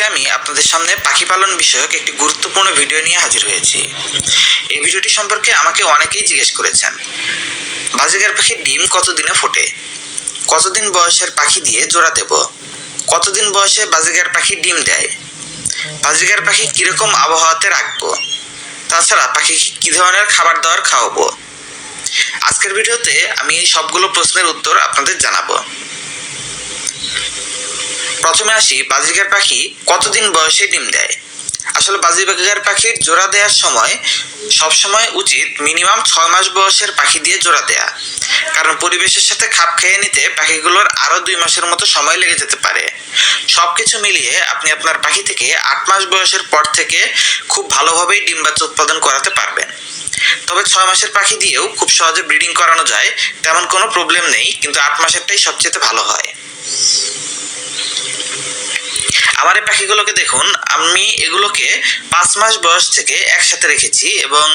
আজকে আমি আপনাদের সামনে পাখি পালন বিষয়ক একটি গুরুত্বপূর্ণ ভিডিও নিয়ে হাজির হয়েছি। এই ভিডিওটি সম্পর্কে আমাকে অনেকেই জিজ্ঞেস করেছেন, বাজিগার পাখির ডিম কতদিনে ফোটে? কতদিন বয়সের পাখি দিয়ে জোড়া দেব? কতদিন বয়সে বাজিগার পাখি ডিম দেয়? বাজিগার পাখি কীরকম আবহাওয়াতে রাখব? তাছাড়া পাখিকে কী ধরনের খাবার দাবার খাওয়াবো? আজকের ভিডিওতে আমি এই সবগুলো প্রশ্নের উত্তর আপনাদের জানাব। প্রথমে আসি বাজিকার পাখি কতদিন বয়সে ডিম দেয়? আসলে বাজিকার পাখির জোড়া দেওয়ার সময় সব সময় উচিত মিনিমাম ছয় মাস বয়সের পাখি দিয়ে জোড়া দেয়া। কারণ পরিবেশের সাথে খাপ খেয়ে নিতে পাখিগুলোর আরও দুই মাসের মতো সময় লেগে যেতে পারে। সব কিছু মিলিয়ে আপনি আপনার পাখি থেকে আট মাস বয়সের পর থেকে খুব ভালোভাবেই ডিম বাচ্চা উৎপাদন করাতে পারবেন। তবে ছয় মাসের পাখি দিয়েও খুব সহজে ব্রিডিং করানো যায়, তেমন কোনো প্রবলেম নেই, কিন্তু আট মাসেরটাই সবচেয়ে ভালো হয়। আমার এই পাখিগুলোকে দেখুন, আমি এগুলোকে পাঁচ মাস বয়স থেকে একসাথে রেখেছি এবং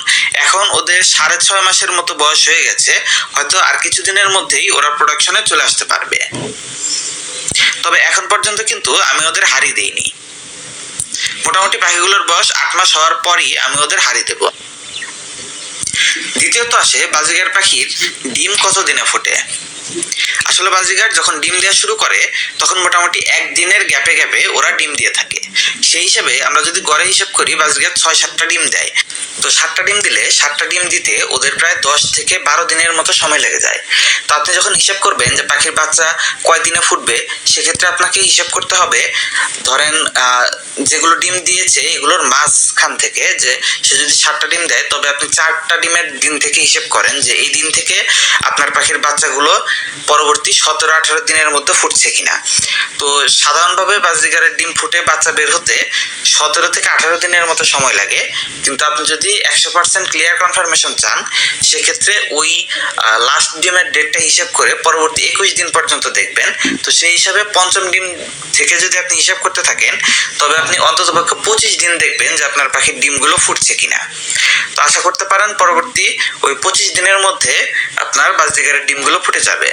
এখন ওদের সাড়ে ছয় মাসের মতো বয়স হয়ে গেছে, হয়তো আর কিছুদিনের মধ্যেই ওরা প্রোডাকশনে চলে আসতে পারবে। তবে এখন পর্যন্ত কিন্তু আমি ওদের হারি দেইনি। মোটামুটি পাখিগুলোর বয়স আট মাস হওয়ার পরই আমি ওদের হারি দেব। দ্বিতীয়ত আসে বাজিগার পাখির ডিম কত দিনে ফোটে? আসলে বাজিঘাট যখন ডিম দেওয়া শুরু করে, তখন মোটামুটি একদিনের গ্যাপে গ্যাপে ওরা ডিম দিয়ে থাকে। সেই হিসাবে আমরা যদি গড়ে হিসাব করি, বাজিঘাট ছয় সাতটা ডিম দেয়। তো সাতটা ডিম দিলে সাতটা ডিম দিতে ওদের প্রায় দশ থেকে বারো দিনের মতো সময় লেগে যায়। তো আপনি যখন হিসাব করবেন যে পাখির বাচ্চা কয় দিনে ফুটবে, সেক্ষেত্রে আপনাকে হিসাব করতে হবে, ধরেন যেগুলো ডিম দিয়েছে, এগুলোর মাঝখান থেকে যে সে যদি সাতটা ডিম দেয়, তবে আপনি চারটা ডিমের দিন থেকে হিসেব করেন যে এই দিন থেকে আপনার পাখির বাচ্চাগুলো পরবর্তী সতেরো, আঠারো দিনের মধ্যে ফুটছে কিনা। তো সাধারণভাবে বাজিগারের ডিম ফুটে বাচ্চা বের হতে সতেরো থেকে আঠারো দিনের মতো সময় লাগে, কিন্তু আপনি যদি একশো পার্সেন্ট ক্লিয়ার কনফার্মেশন চান, সেক্ষেত্রে ওই লাস্ট ডিমের ডেটটা হিসাব করে পরবর্তী একুশ দিন পর্যন্ত দেখবেন। তো সেই হিসাবে পঞ্চম ডিম থেকে যদি আপনি হিসাব করতে থাকেন, তবে আপনি অন্ততপক্ষে পঁচিশ দিন দেখবেন যে আপনার পাখির ডিমগুলো ফুটছে কিনা। তো আশা করতে পারেন পরবর্তী ওই পঁচিশ দিনের মধ্যে আপনার বাজদিগারের ডিমগুলো ফুটে যাবে।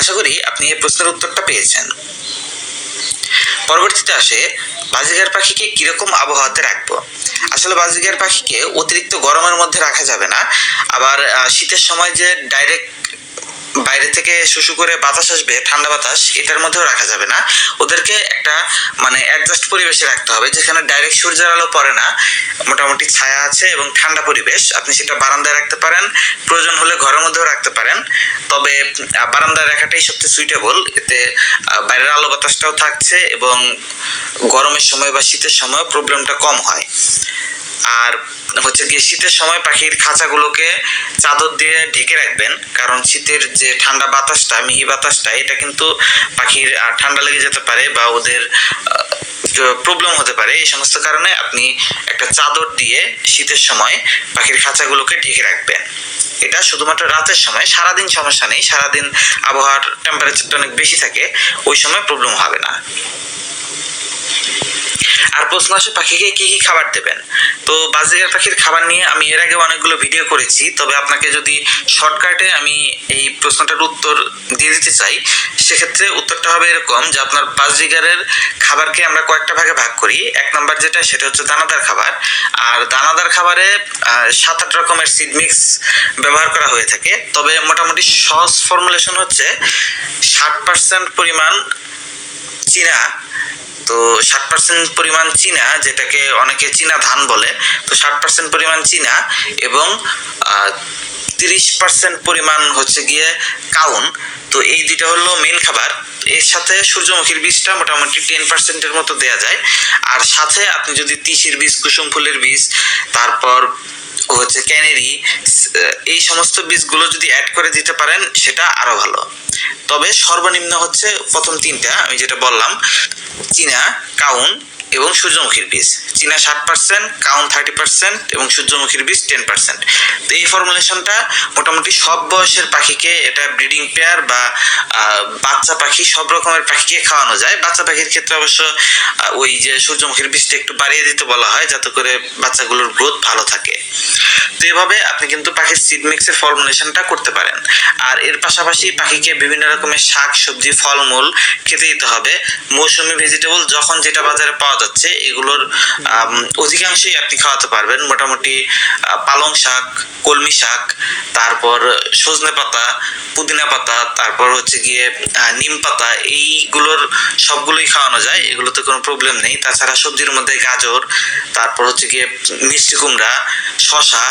আশা করি আপনি এই প্রশ্নের উত্তরটা পেয়েছেন। পরবর্তীতে আসে, বাজিগার পাখিকে কীরকম আবহাওয়াতে রাখব? আসলে বাজিগার পাখিকে অতিরিক্ত গরমের মধ্যে রাখা যাবে না। আবার শীতের সময় যে ডাইরেক্ট বাইরে থেকে শুশু করে বাতাস আসবে, ঠান্ডা বাতাস, এটার মধ্যেও রাখা যাবে না। ওদেরকে একটা মানে অ্যাডজাস্ট পরিবেশে রাখতে হবে, যেখানে ডাইরেক্ট সূর্যের আলো পড়ে না। মোটামুটি ছায়া আছে এবং ঠান্ডা পরিবেশ। আপনি সেটা বারান্দায় রাখতে পারেন। প্রয়োজন হলে ঘরের মধ্যেও রাখতে পারেন। তবে বারান্দায় রাখাটাই সবচেয়ে সুইটেবল এতে বাইরের আলো বাতাসটাও থাকছে এবং গরমের সময় বা শীতের সময় প্রবলেমটা কম হয়। আর হচ্ছে গিয়ে শীতের সময় পাখির খাঁচাগুলোকে চাদর দিয়ে ঢেকে রাখবেন। কারণ শীতের যে ঠান্ডা বাতাসটা, মিহি বাতাসটা, এটা কিন্তু পাখির ঠান্ডা লেগে যেতে পারে বা ওদের প্রবলেম হতে পারে। এই সমস্ত কারণে আপনি একটা চাদর দিয়ে শীতের সময় পাখির খাঁচাগুলোকে ঢেকে রাখবেন। এটা শুধুমাত্র রাতের সময়, সারাদিন সমস্যা নেই, সারাদিন আবহাওয়ার টেম্পারেচারটা অনেক বেশি থাকে, ওই সময় প্রবলেম হবে না। আর প্রশ্ন আসে পাখিকে কি কি খাবার দেবেন? তো বাজিগার পাখির খাবার নিয়ে আমি এর আগে অনেকগুলো ভিডিও করেছি, তবে আপনাকে যদি শর্টকাটে আমি এই প্রশ্নটার উত্তর দিয়ে দিতে চাই, সেক্ষেত্রে উত্তরটা হবে এরকম যে আপনার বাজিগারের খাবারকে আমরা কয়েকটা ভাগে ভাগ করি। এক নম্বর যেটা, সেটা হচ্ছে দানাদার খাবার। আর দানাদার খাবারে সাত আট রকমের সিড মিক্স ব্যবহার করা হয়ে থাকে। তবে মোটামুটি সহজ ফর্মুলেশন হচ্ছে ষাট পার্সেন্ট পরিমাণ চীনা তো ষাট পার্সেন্ট পরিমাণ চীনা, যেটাকে অনেকে চীনা ধান বলে, তো ষাট পার্সেন্ট পরিমাণ চীনা এবং তিরিশ পার্সেন্ট পরিমাণ হচ্ছে গিয়ে কাউন। তো এই দুইটা হলো মেন খাবার। এর সাথে সূর্যমুখীর বীজটা মোটামুটি টেন পার্সেন্টের মতো দেওয়া যায়। আর সাথে আপনি যদি তিসির বীজ, কুসুম ফুলের বীজ, তারপর হচ্ছে ক্যানেরি এই সমস্ত বীজগুলো যদি অ্যাড করে দিতে পারেন, সেটা আরও ভালো। তবে সর্বনিম্ন হচ্ছে প্রথম তিনটা আমি যেটা বললাম চীনা কাউন এবং সূর্যমুখীর বীজ। চীনা ষাট পার্সেন্ট কাউন থার্টি পার্সেন্ট এবং সূর্যমুখীর বীজ টেন পার্সেন্ট তো এই ফর্মুলেশনটা মোটামুটি সব বয়সের পাখিকে এটা ব্রিডিং পেয়ার বা বাচ্চা পাখি সব রকমের পাখিকে খাওয়ানো যায়। বাচ্চা পাখির ক্ষেত্রে অবশ্য ওই যে সূর্যমুখীর বীজটা একটু বাড়িয়ে দিতে বলা হয় যাতে করে বাচ্চাগুলোর গ্রোথ ভালো থাকে। তো এভাবে আপনি কিন্তু পাখির সিড মিক্সের ফর্মুলেশনটা করতে পারেন। আর এর পাশাপাশি পাখিকে বিভিন্ন রকমের শাক, সবজি, ফলমূল খেতে দিতে হবে। মৌসুমি ভেজিটেবল যখন যেটা বাজারে পাওয়া যাচ্ছে, এগুলোর অধিকাংশই আপনি খাওয়াতে পারবেন। মোটামুটি পালং শাক, কলমি শাক, তারপর সজনে পাতা, পুদিনা পাতা, তারপর হচ্ছে গিয়ে নিম পাতা, এইগুলোর সবগুলোই খাওয়ানো যায়, এগুলোতে কোনো প্রবলেম নেই। তাছাড়া সবজির মধ্যে গাজর, তারপর হচ্ছে গিয়ে মিষ্টি কুমড়া শশা,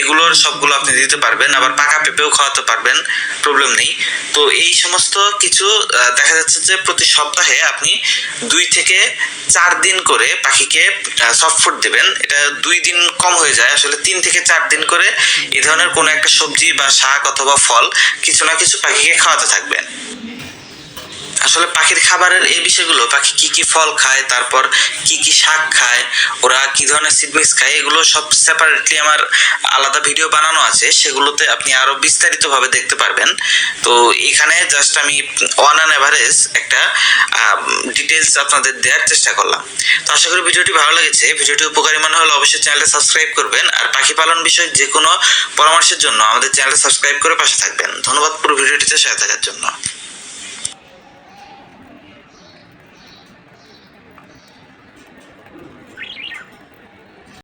এগুলোর সবগুলো আপনি দিতে পারবেন, আবার পাকা পেঁপেও খাওয়াতে পারবেন প্রবলেম নেই। তো এই সমস্ত কিছু দেখা যাচ্ছে যে প্রতি সপ্তাহে আপনি দুই থেকে চার দিন করে পাখিকে সফট ফুড দেবেন। এটা দুই দিন কম হয়ে যায়, আসলে তিন থেকে চার দিন করে এই ধরনের কোনো একটা সবজি বা শাক অথবা ফল কিছু না কিছু পাখিকে খাওয়াতে থাকবেন। আসলে পাখির খাবারের এই বিষয়গুলো, পাখি কি কি ফল খায়, তারপর কি কি শাক খায়, ওরা কি ধরনের সিডমিক্স খায়, এগুলো সব সেপারেটলি আমার আলাদা ভিডিও বানানো আছে, সেগুলোতে আপনি আরও বিস্তারিতভাবে দেখতে পারবেন। তো এখানে জাস্ট আমি ওয়ান অ্যান এভারেজ একটা ডিটেলস আপনাদের দেওয়ার চেষ্টা করলাম। তো আশা করি ভিডিওটি ভালো লেগেছে। ভিডিওটি উপকারী মনে হলে অবশ্যই চ্যানেলটা সাবস্ক্রাইব করবেন। আর পাখি পালন বিষয়ে যে কোনো পরামর্শের জন্য আমাদের চ্যানেলটা সাবস্ক্রাইব করে পাশে থাকবেন। ধন্যবাদ পুরো ভিডিওটিতে সাথে থাকার জন্য।